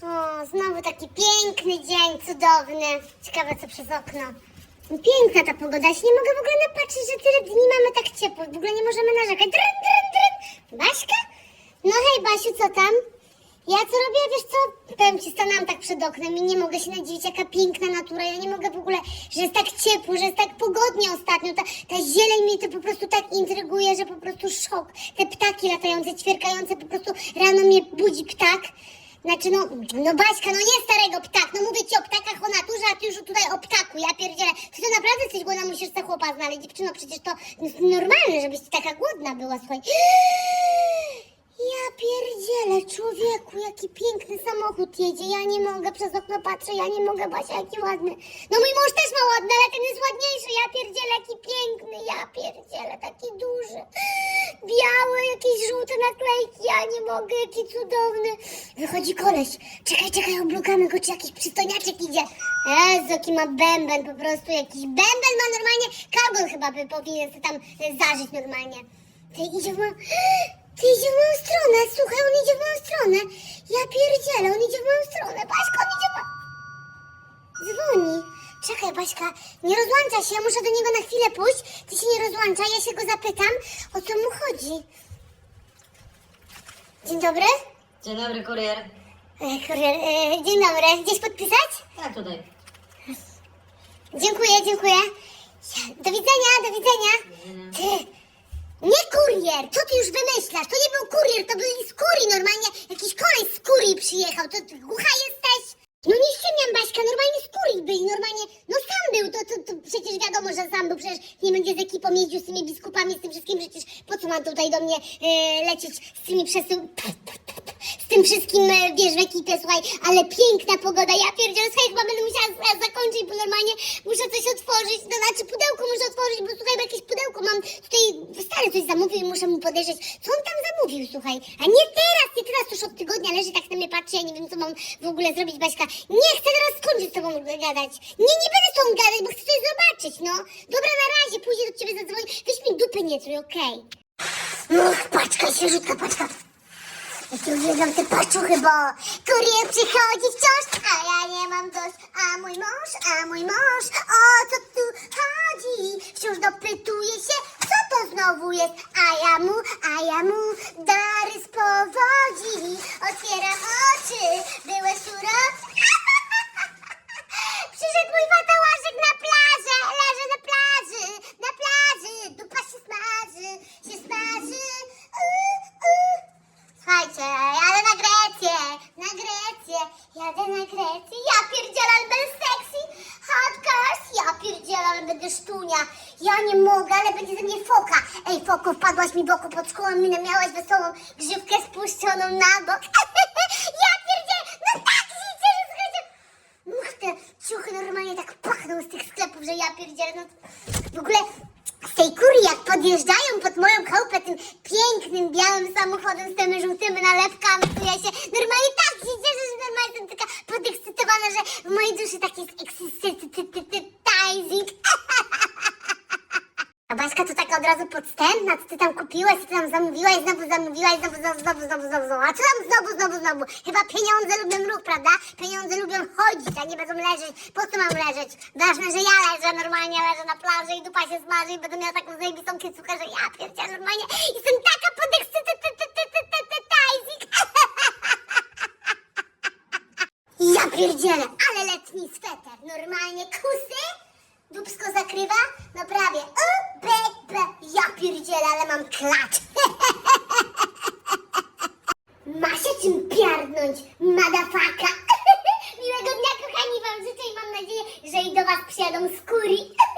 O, znowu taki piękny dzień, cudowny. Ciekawe co przez okno. No, piękna ta pogoda, ja się nie mogę w ogóle napatrzeć, że tyle dni mamy tak ciepło. W ogóle nie możemy narzekać. Dryn, dryn, dryn. Baśka? No hej Basiu, co tam? Ja co robię, wiesz co? Powiem ci, stanęłam tak przed oknem i nie mogę się nadziwić, jaka piękna natura. Ja nie mogę w ogóle, że jest tak ciepło, że jest tak pogodnie ostatnio. Ta, ta zieleń mnie to po prostu tak intryguje, że po prostu szok. Te ptaki latające, ćwierkające, po prostu rano mnie budzi ptak. Znaczy no, no Baśka, no nie starego ptak, no mówię ci o ptakach o naturze, a ty już tutaj o ptaku, ja pierdzielę. Ty to naprawdę jesteś głodna, musisz za chłopa znaleźć. Dziewczyno, przecież to normalne, żebyś taka głodna była, słuchaj. Jejku, jaki piękny samochód jedzie. Ja nie mogę, przez okno patrzę, ja nie mogę, Basia, jaki ładny. No mój mąż też ma ładny, ale ten jest ładniejszy. Ja pierdzielę, jaki piękny, ja pierdzielę, taki duży. biały, jakieś żółte naklejki, ja nie mogę, jaki cudowny. Wychodzi koleś. Czekaj, czekaj, oblukamy go, czy jakiś przystoniaczek idzie. Jezu, jaki ma bęben, po prostu jakiś bęben ma normalnie. Kalgon chyba by powinien sobie tam e, zażyć normalnie. Ty idzie ma... Ty idzie w moją stronę, słuchaj, on idzie w moją stronę. Ja pierdzielę, on idzie w moją stronę. Baśka, on idzie w. Dzwoni. Czekaj, Baśka, nie rozłącza się, muszę do niego na chwilę pójść. Ty się nie rozłącza, ja się go zapytam, o co mu chodzi. Dzień dobry. Dzień dobry, kurier. E, kurier, e, dzień dobry, gdzieś podpisać? Tak, tutaj. Dziękuję, dziękuję. Do widzenia, do widzenia. Ty, kurier! Co ty już wymyślasz? To nie był kurier, to byli z normalnie. Jakiś koleś z kurii przyjechał. To ty głucha jesteś? No nie ściemniam, Baśka, normalnie z kurii byli, normalnie. No sam był, to, to, to przecież wiadomo, że sam był, przecież nie będzie z ekipą jeździł z tymi biskupami, z tym wszystkim, przecież po co ma tutaj do mnie e, lecieć z tymi przesyłkami? tym wszystkim, no, wiesz, Wekite, słuchaj, ale piękna pogoda. Ja pierdzielę, słuchaj, chyba będę musiała zakończyć, bo normalnie muszę coś otworzyć. No znaczy, pudełko muszę otworzyć, bo słuchaj, bo jakieś pudełko mam. Tutaj stary coś zamówił i muszę mu podejrzeć. Co on tam zamówił, słuchaj? A nie teraz, nie teraz, już od tygodnia leży tak na mnie patrzy, ja nie wiem, co mam w ogóle zrobić, Baśka. Nie chcę teraz skończyć z tobą gadać. Nie, nie będę z tobą gadać, bo chcę coś zobaczyć, no. Dobra, na razie, później do ciebie zadzwonię. Weź mi dupy nie trój, okej? Okay? Uch, paczka, świeżutka paczka. Którzy idą te paczuchy, bo kurier przychodzi wciąż, a ja nie mam dość. A mój mąż, a mój mąż, o co tu chodzi? Wciąż dopytuje się, co to znowu jest, a ja mu, a ja mu dary spowodzi. Otwieram oczy, ja pierdzielę, ale będę sexy. Hardcast, ja pierdzielę, ale będę sztunia. Ja nie mogę, ale będzie ze mnie foka. Ej, foko, wpadłaś mi boku pod szkołą, minę miałaś wesołą grzywkę spuszczoną na bok. ja pierdzielę, no tak życie, że. Uch, te ciuchy normalnie tak pachną z tych sklepów, że ja pierdzielę. No, w ogóle z tej kury, jak podjeżdżają pod moją chałupę tym pięknym, białym samochodem z tym żółtym nalepkami, to ja się normalnie tak się cieszę, że mama jestem taka podekscytowana, że w mojej duszy tak jest exercising. A Baśka to taka od razu podstępna, co ty tam kupiłaś, co ty tam zamówiłaś, znowu zamówiłaś, znowu, znowu, znowu, znowu, znowu, znowu. a co tam znowu, znowu, znowu? Chyba pieniądze lubią ruch, prawda? Pieniądze lubią chodzić, a nie będą leżeć. Po co mam leżeć? Ważne, że ja leżę normalnie, leżę na plaży i dupa się zmarzy i będę miała taką zajebistą kiecuchę, że ja pierdzielę normalnie jestem taka podekscytowana. Ja pierdzielę, ale letni sweter. Normalnie kusy, dubsko zakrywa, no prawie. B, b. Ja pierdzielę, ale mam klacz. Ma się czym piardnąć, madafaka. Miłego dnia, kochani, wam życzę i mam nadzieję, że i do was przyjadą skóry.